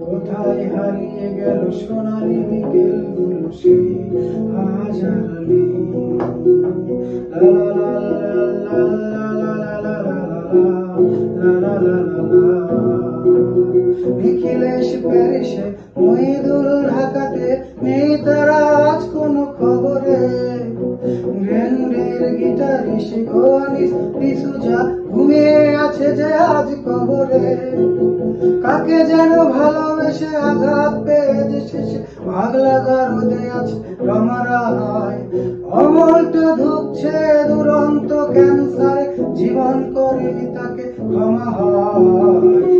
কোথায় হারিয়ে গেল সোনালি বিকেলগুলো সেই আজ আর নেই নিখিলেশ প্যারিসে মহিদুল ঢাকাতে নেই তারা আজ কোনো খবরে। গ্র্যান্ডের গিটারিস্ট গোয়ানিস ডিসুজা ঘুমিয়ে আছে যে আজ কবরে। কাকে যেন ভালোবেসে আঘাত পেয়েছে শেষে পাগলা গারদে আছে রমারায় অমলটা ধুকছে দুরন্ত ক্যান্সারে, জীবন করেনি তাকে ক্ষমা হয়।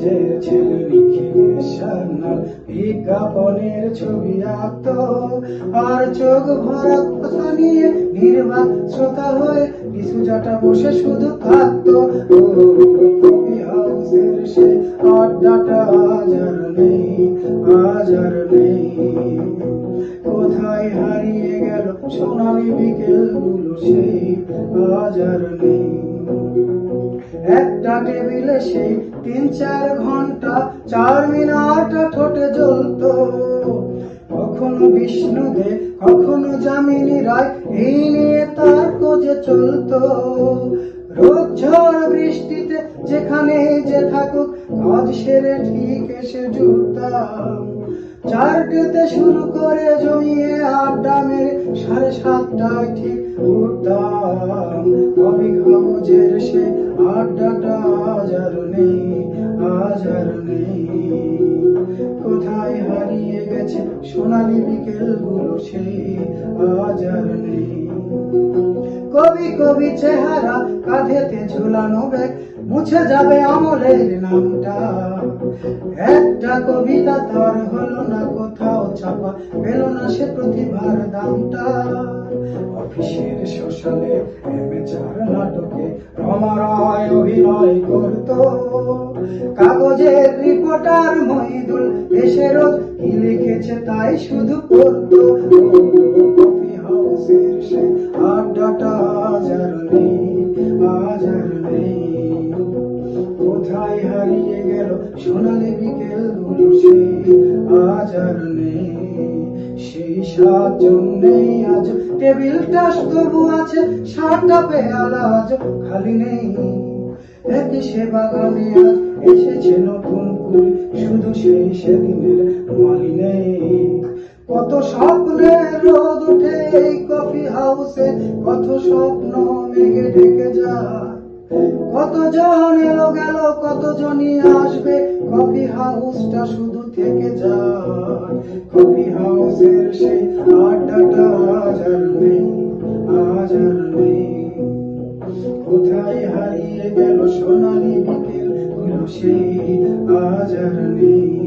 কলেজের ছেলে নিখিলের সান্নাল বিজ্ঞাপনের ছবি আঁকত। আর চোখ ভরা কথা নিয়ে নির্বাক শ্রোতা হয়ে বিশুজাটা বসে শুধু থাকতো। কবি হাউসের সে আড্ডাটা আজ আর নেই, আজ আর নেই। কোথায় হারিয়ে গেল সোনালি বিকেলগুলো সেই, আজ আর নেই। একটা টেবিলে সেই তিন চার ঘণ্টা, চার মিনারটা ঠোঁটে জ্বলতো। কখনো বিষ্ণু দে কখনো যামিনী রায়, এই নিয়ে তার কোজে চলতো। রোদ ঝড় বৃষ্টিতে যেখানে যে থাকুক, কাজ সেরে ঠিক এসে জুটতাম। চারটেতে শুরু করে জমিয়ে আড্ডা মেরে সাড়ে সাতটায় ঠিক উঠতাম। কবি কাগজের সে আড্ডাটা আজ নেই আজ নেই। কোথায় হারিয়ে গেছে সোনালি বিকেলগুলো সেই আজ নেই। কবি কবি চেহারা কাঁধেতে ঝুলানো ব্যাগ, মুছে যাবে আমলের নামটা। একটা কবিতা তার হলো না, কোথাও ছাপা পেল না সে প্রতিভার দামটা। অফিসের সোশ্যালে এমে নাটকে রমারায় অভিনয় করতো। কাগজের রিপোর্টার মহিদুল এসে রোজ কি লিখেছে তাই শুধু পড়তো। কফি হাউসের সে আড্ডাটা আজ নেই আজ নেই। কোথায় হারিয়ে গেল সোনালি বিকেলগুলো সেই আজ নেই। সেই সাতজন নেই আজ টেবিলটা তবু আছে, সাতটা পেয়ালা আজ খালি নেই। একই সে বাগানে আজ এসেছে নতুন শুধু সেই সেদিনের মালি নেই। কত স্বপ্নের রোদ উঠে এই কফি হাউসে, কত স্বপ্ন মেঘে ঢেকে যায়। কতজন এলো গেল, কতজনই আসবে, কফি হাউসটা শুধু থেকে যায়। কফি হাউসের সেই আড্ডাটা আজ আর নেই, আজ আর নেই। কোথায় হারিয়ে গেল সোনালি বিকেল সেই আজ আর নেই।